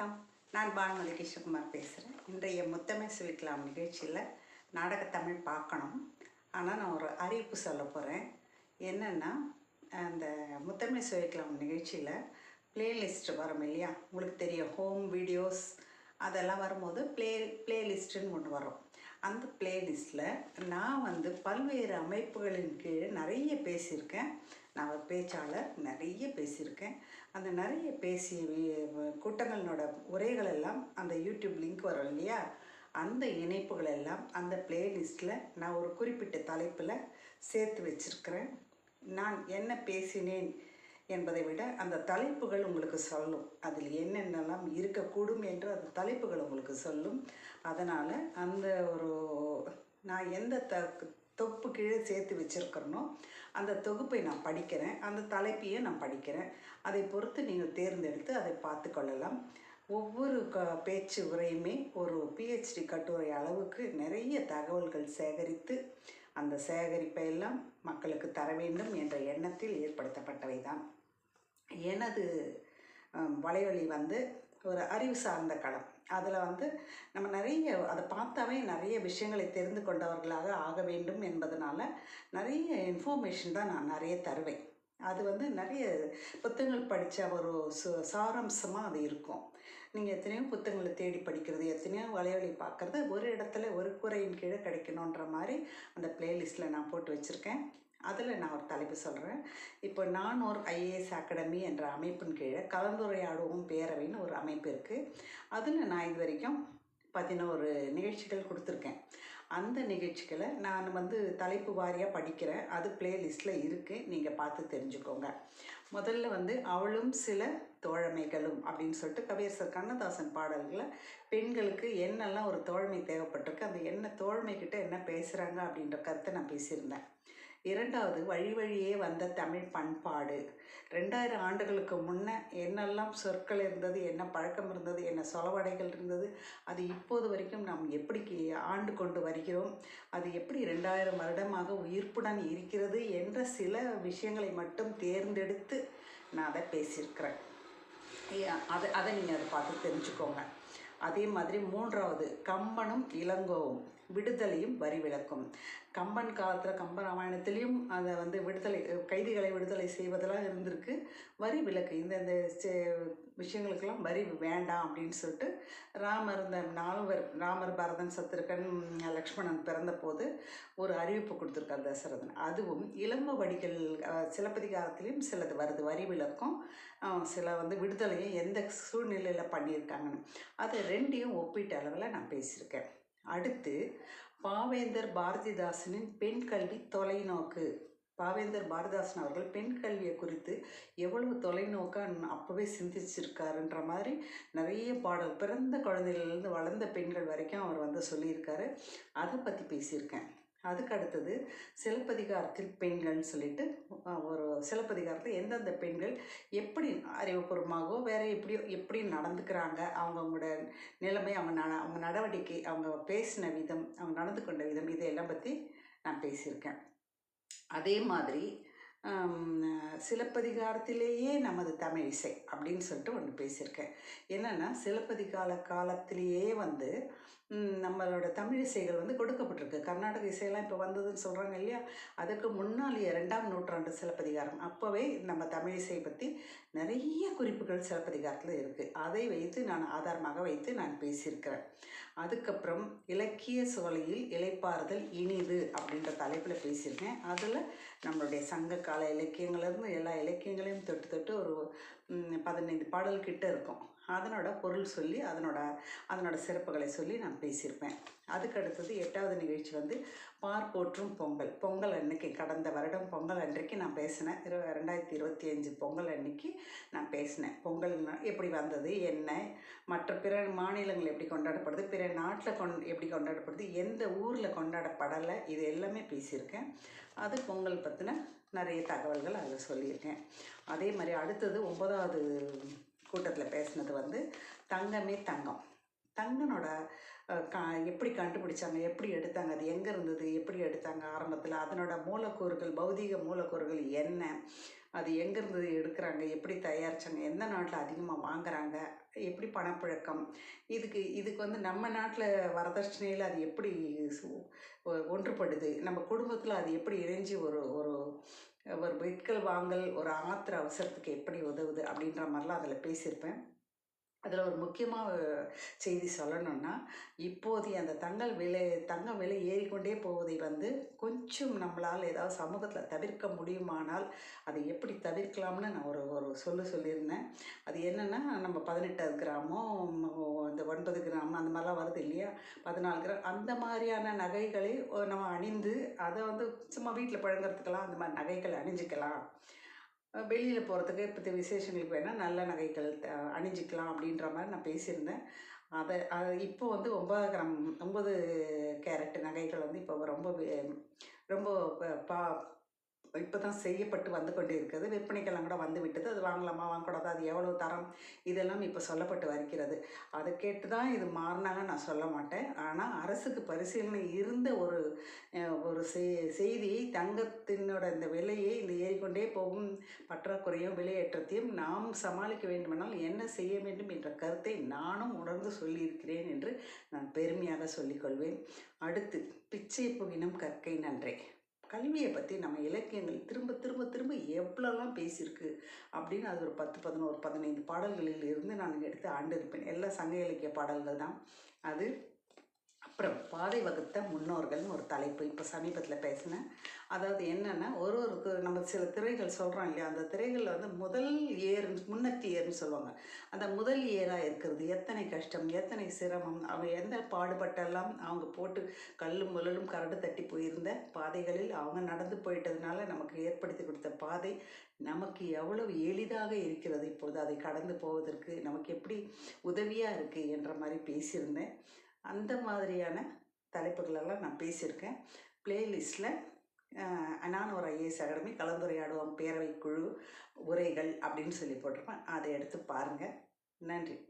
வணக்கம். நான் பானுமதி கிருஷ்ணகுமார் பேசுகிறேன் இன்றைய முத்தமை சுவிக்கலாம் நிகழ்ச்சியில் நாடகத்தமிழ் பார்க்கணும். ஆனால் நான் ஒரு அறிவிப்பு சொல்ல போகிறேன் என்னென்னா அந்த முத்தமை சுவிக்கலாம் நிகழ்ச்சியில் பிளேலிஸ்ட் வரும் இல்லையா? உங்களுக்கு தெரியும் ஹோம் வீடியோஸ் அதெல்லாம் வரும்போது ப்ளே பிளேலிஸ்ட்டுன்னு ஒன்று வரும். அந்த பிளேலிஸ்ட்டில் நான் வந்து பல்வேறு அமைப்புகளின் கீழே நிறைய பேசியிருக்கேன். நான் ஒரு பேச்சாளர் நிறைய பேசியிருக்கேன். அந்த நிறைய பேசிய கூட்டங்களோட உரைகள் எல்லாம் அந்த யூடியூப் லிங்க் வரும் இல்லையா? அந்த இணைப்புகள் எல்லாம் அந்த பிளேலிஸ்ட்டில் நான் ஒரு குறிப்பிட்ட தலைப்பில் சேர்த்து வச்சிருக்கிறேன். நான் என்ன பேசினேன் என்பதை விட அந்த தலைப்புகள் உங்களுக்கு சொல்லும். அதில் என்னென்னலாம் இருக்கக்கூடும் என்று அந்த தலைப்புகள் உங்களுக்கு சொல்லும். அதனால் அந்த ஒரு நான் எந்த த தொப்பு கீழே சேர்த்து வச்சுருக்கிறனோ அந்த தொகுப்பை நான் படிக்கிறேன். அந்த தலைப்பையும் நான் படிக்கிறேன். அதை பொறுத்து நீங்கள் தேர்ந்தெடுத்து அதை பார்த்து கொள்ளலாம். ஒவ்வொரு க பேச்சு உரையுமே ஒரு பிஹெச்டி கட்டுரை அளவுக்கு நிறைய தகவல்கள் சேகரித்து அந்த சேகரிப்பை எல்லாம் மக்களுக்கு தர வேண்டும் என்ற எண்ணத்தில் ஏற்படுத்தப்பட்டவை தான் எனது வலைவலி வந்து ஒரு அறிவு சார்ந்த களம். அதில் வந்து நம்ம நிறைய அதை பார்த்தாவே நிறைய விஷயங்களை தெரிந்து கொண்டவர்களாக ஆக வேண்டும் என்பதனால நிறைய இன்ஃபர்மேஷன் தான் நான் நிறைய தருவேன். அது வந்து நிறைய புத்தகங்கள் படித்த ஒரு சு சாராம்சமாக அது இருக்கும். நீங்கள் எத்தனையோ புத்தகங்களை தேடி படிக்கிறது எத்தனையோ வலைவலி பார்க்குறது ஒரு இடத்துல ஒரு குறையின் கீழே கிடைக்கணுன்ற மாதிரி அந்த பிளேலிஸ்ட்டில் நான் போட்டு வச்சுருக்கேன். அதில் நான் ஒரு தலைப்பு சொல்கிறேன் இப்போ நான் ஒரு ஐஏஎஸ் அகாடமி என்ற அமைப்பின் கீழே கலந்துரையாடுவோம் பேரவைன்னு ஒரு அமைப்பு இருக்குது அதில் நான் இது வரைக்கும் பதினோரு நிகழ்ச்சிகள் கொடுத்துருக்கேன். அந்த நிகழ்ச்சிகளை நான் வந்து தலைப்பு வாரியாக படிக்கிறேன். அது பிளேலிஸ்ட்டில் இருக்குது நீங்கள் பார்த்து தெரிஞ்சுக்கோங்க. முதல்ல வந்து அவளும் சில தோழமைகளும் அப்படின்னு சொல்லிட்டு கவியரசர் கண்ணதாசன் பாடல்களை பெண்களுக்கு என்னெல்லாம் ஒரு தோழமை தேவைப்பட்டிருக்கு அந்த என்ன தோழமைக்கிட்ட என்ன பேசுகிறாங்க அப்படின்ற கருத்தை நான் பேசியிருந்தேன். இரண்டாவது வழி வழியே வந்த தமிழ் பண்பாடு. ரெண்டாயிரம் ஆண்டுகளுக்கு முன்ன என்னெல்லாம் சொற்கள் இருந்தது என்ன பழக்கம் இருந்தது என்ன சொலவடைகள் இருந்தது அது இப்போது வரைக்கும் நாம் எப்படி ஆண்டு கொண்டு வருகிறோம்? அது எப்படி ரெண்டாயிரம் வருடமாக உயிர்ப்புடன் இருக்கிறது என்ற சில விஷயங்களை மட்டும் தேர்ந்தெடுத்து நான் அதை பேசியிருக்கிறேன். அதை அதை நீங்கள் அதை பார்த்து தெரிஞ்சுக்கோங்க. அதே மாதிரி மூன்றாவது கம்பனும் இளங்கோவும் விடுதலையும் வரி விளக்கும் கம்பன் காலத்தில் கம்ப ராமாயணத்திலையும் அதை வந்து விடுதலை கைதிகளை விடுதலை செய்வதெல்லாம் இருந்திருக்கு. வரி விளக்கு இந்த இந்த செ- விஷயங்களுக்கெல்லாம் வரி வேண்டாம் அப்படின்னு சொல்லிட்டு ராமர் இந்த நால்வர் ராமர் பரதன் சத்திருக்கன் லக்ஷ்மணன் பிறந்தபோது ஒரு அறிவிப்பு கொடுத்துருக்கார் தசரதன். அதுவும் இளம்ப வடிகள் சிலப்பதிகாரத்திலையும் சிலது வருது. வரி விளக்கம் சில வந்து விடுதலையும் எந்த சூழ்நிலையில் பண்ணியிருக்காங்கன்னு. அது ரெண்டையும் ஒப்பீட்டு அளவில் நான் பேசியிருக்கேன். அடுத்து பாவேந்தர் பாரதிதாசனின் பெண் கல்வி தொலைநோக்கு. பாவேந்தர் பாரதிதாசன் அவர்கள் பெண் கல்வியை குறித்து எவ்வளவு தொலைநோக்காக அப்போவே சிந்திச்சிருக்காருன்ற மாதிரி நிறைய பாடல் பிறந்த குழந்தையிலேருந்து வளர்ந்த பெண்கள் வரைக்கும் அவர் வந்து சொல்லியிருக்காரு. அதை பற்றி பேசியிருக்கேன். அதுக்கு அடுத்தது சிலப்பதிகாரத்தில் பெண்கள்னு சொல்லிட்டு ஒரு சிலப்பதிகாரத்தில் எந்தெந்த பெண்கள் எப்படி அறிவுபூர்வமாகவோ வேறு எப்படியோ எப்படி நடந்துக்கிறாங்க அவங்கவுங்களோட நிலைமை அவங்க நட அவங்க நடவடிக்கை அவங்க பேசின விதம் அவங்க நடந்து கொண்ட விதம் இதையெல்லாம் பற்றி நான் பேசியிருக்கேன். அதே மாதிரி சிலப்பதிகாரத்திலேயே நமது தமிழ் இசை அப்படின்னு சொல்லிட்டு ஒன்று பேசியிருக்கேன். என்னென்னா சிலப்பதிகால காலத்திலேயே வந்து நம்மளோட தமிழ் இசைகள் வந்து கொடுக்கப்பட்டிருக்கு. கர்நாடக இசையெல்லாம் இப்போ வந்ததுன்னு சொல்கிறாங்க இல்லையா? அதுக்கு முன்னாலேயே ரெண்டாம் நூற்றாண்டு சிலப்பதிகாரம். அப்போவே நம்ம தமிழ் இசையை பற்றி நிறைய குறிப்புகள் சிலப்பதிகாரத்தில் இருக்குது அதை வைத்து நான் ஆதாரமாக வைத்து நான் பேசியிருக்கிறேன். அதுக்கப்புறம் இலக்கிய சோலையில் இலைப்பாறுதல் இனிது அப்படின்ற தலைப்பில் பேசியிருக்கேன். அதில் நம்மளுடைய சங்க கால இலக்கியங்கள்லேருந்து எல்லா இலக்கியங்களையும் தொட்டு தொட்டு ஒரு பதினைந்து பாடல் கிட்ட இருக்கும். அதனோட பொருள் சொல்லி அதனோட அதனோட சிறப்புகளை சொல்லி நான் பேசியிருப்பேன். அதுக்கு அடுத்தது எட்டாவது நிகழ்ச்சி வந்து பார் போற்றும் பொங்கல். பொங்கல் அன்னைக்கு கடந்த வருடம் பொங்கல் அன்றைக்கு நான் பேசினேன். இரு ரெண்டாயிரத்தி இருபத்தி அஞ்சு பொங்கல் அன்னைக்கு நான் பேசினேன். பொங்கல் எப்படி வந்தது என்ன மற்ற பிற மாநிலங்கள் எப்படி கொண்டாடப்படுது பிற நாட்டில் கொண் எப்படி கொண்டாடப்படுது எந்த ஊரில் கொண்டாடப்படலை இது எல்லாமே பேசியிருக்கேன். அது பொங்கல் பற்றின நிறைய தகவல்கள் அதில் சொல்லியிருக்கேன். அதே மாதிரி அடுத்தது ஒன்பதாவது கூட்டத்தில் பேசினது வந்து தங்கமே தங்கம். தங்கனோட கா எப்படி கண்டுபிடிச்சாங்க எப்படி எடுத்தாங்க அது எங்கே இருந்தது எப்படி எடுத்தாங்க ஆரம்பத்தில் அதனோட மூலக்கூறுகள் பௌதீக மூலக்கூறுகள் என்ன அது எங்கேருந்து எடுக்கிறாங்க எப்படி தயாரிச்சாங்க எந்த நாட்டில் அதிகமாக வாங்குறாங்க எப்படி பணப்புழக்கம் இதுக்கு இதுக்கு வந்து நம்ம நாட்டில் வரதட்சணையில் அது எப்படி சு- ஒன்றுபடுது நம்ம குடும்பத்தில் அது எப்படி இணைஞ்சு ஒரு ஒரு ஒரு விற்கல் வாங்கல் ஒரு ஆத்திர அவசரத்துக்கு எப்படி உதவுது அப்படின்ற மாதிரிலாம் அதில் பேசியிருப்பேன். அதில் ஒரு முக்கியமாக செய்தி சொல்லணும்னா இப்போதைய அந்த தங்கள் விலை தங்க விலை ஏறிக்கொண்டே போவதை வந்து கொஞ்சம் நம்மளால் ஏதாவது சமூகத்தில் தவிர்க்க முடியுமானால் அதை எப்படி தவிர்க்கலாம்னு நான் ஒரு ஒரு சொல்லு சொல்லியிருந்தேன். அது என்னென்னா நம்ம பதினெட்டு கிராமம் இந்த ஒன்பது கிராமம் அந்த மாதிரிலாம் வருது இல்லையா? பதினாலு கிராம் அந்த மாதிரியான நகைகளை நம்ம அணிந்து அதை வந்து சும்மா வீட்டில் பழங்குறதுக்கெல்லாம் அந்த மாதிரி நகைகளை அணிஞ்சிக்கலாம். வெளியில் போகிறதுக்கு இப்போ விசேஷங்களுக்கு வேணால் நல்ல நகைகள் அணிஞ்சிக்கலாம் அப்படின்ற மாதிரி நான் பேசியிருந்தேன். அதை அது இப்போ வந்து ஒன்பது கிராம் ஒன்பது கேரட் நகைகள் வந்து இப்போ ரொம்ப ரொம்ப பா இப்போ தான் செய்யப்பட்டு வந்து கொண்டே இருக்கிறது விற்பனைக்கெல்லாம் கூட வந்து விட்டது. அது வாங்கலாமா? வாங்கக்கூடாது? அது எவ்வளோ தரம்? இதெல்லாம் இப்போ சொல்லப்பட்டு வருகிறது. அதை கேட்டு தான் இது மாறினாங்க நான் சொல்ல மாட்டேன். ஆனால் அரசுக்கு பரிசீலனை இருந்த ஒரு ஒரு செய்- செய்தி தங்கத்தினோட இந்த விலையை இந்த ஏறிக்கொண்டே போகும் பற்றாக்குறையும் விலையேற்றத்தையும் நாம் சமாளிக்க வேண்டுமானால் என்ன செய்ய வேண்டும் என்ற கருத்தை நானும் உணர்ந்து சொல்லியிருக்கிறேன் என்று நான் பெருமையாக சொல்லிக்கொள்வேன். அடுத்து பிச்சை புகினும் கற்கை. நன்றே. கல்வியை பற்றி நம்ம இலக்கியங்கள் திரும்ப திரும்ப திரும்ப எவ்வளோலாம் பேசியிருக்கு அப்படின்னு அது ஒரு பத்து பதினோரு பதினைந்து பாடல்களில் இருந்து நான் எடுத்து ஆண்டிருப்பேன். எல்லாம் சங்க இலக்கிய பாடல்கள் தான். அது அப்புறம் பாதை வகுத்த முன்னோர்கள்னு ஒரு தலைப்பு இப்போ சமீபத்தில் பேசினேன். அதாவது என்னென்னா ஒரு ஒரு நம்ம சில திரைகள் சொல்கிறோம் இல்லையா? அந்த திரைகளில் வந்து முதல் ஏர் முன்னத்தி ஏர்னு சொல்லுவாங்க. அந்த முதல் ஏராக இருக்கிறது எத்தனை கஷ்டம் எத்தனை சிரமம் அவங்க எந்த பாடுபட்டெல்லாம் அவங்க போட்டு கல்லும் முழலும் கரடு தட்டி போயிருந்த பாதைகளில் அவங்க நடந்து போயிட்டதுனால நமக்கு ஏற்படுத்தி கொடுத்த பாதை நமக்கு எவ்வளவு எளிதாக இருக்கிறது இப்பொழுது அதை கடந்து போவதற்கு நமக்கு எப்படி உதவியாக இருக்குது என்ற மாதிரி பேசியிருந்தேன். அந்த மாதிரியான தலைப்புகளெல்லாம் நான் பேசியிருக்கேன். பிளேலிஸ்ட்டில் நான் ஒரு ஐஏஎஸ் அகாடமி கலந்துரையாடுவோம் பேரவை குழு உரைகள் அப்படின்னு சொல்லி போட்டிருப்பேன். அதை எடுத்து பாருங்கள் நன்றி.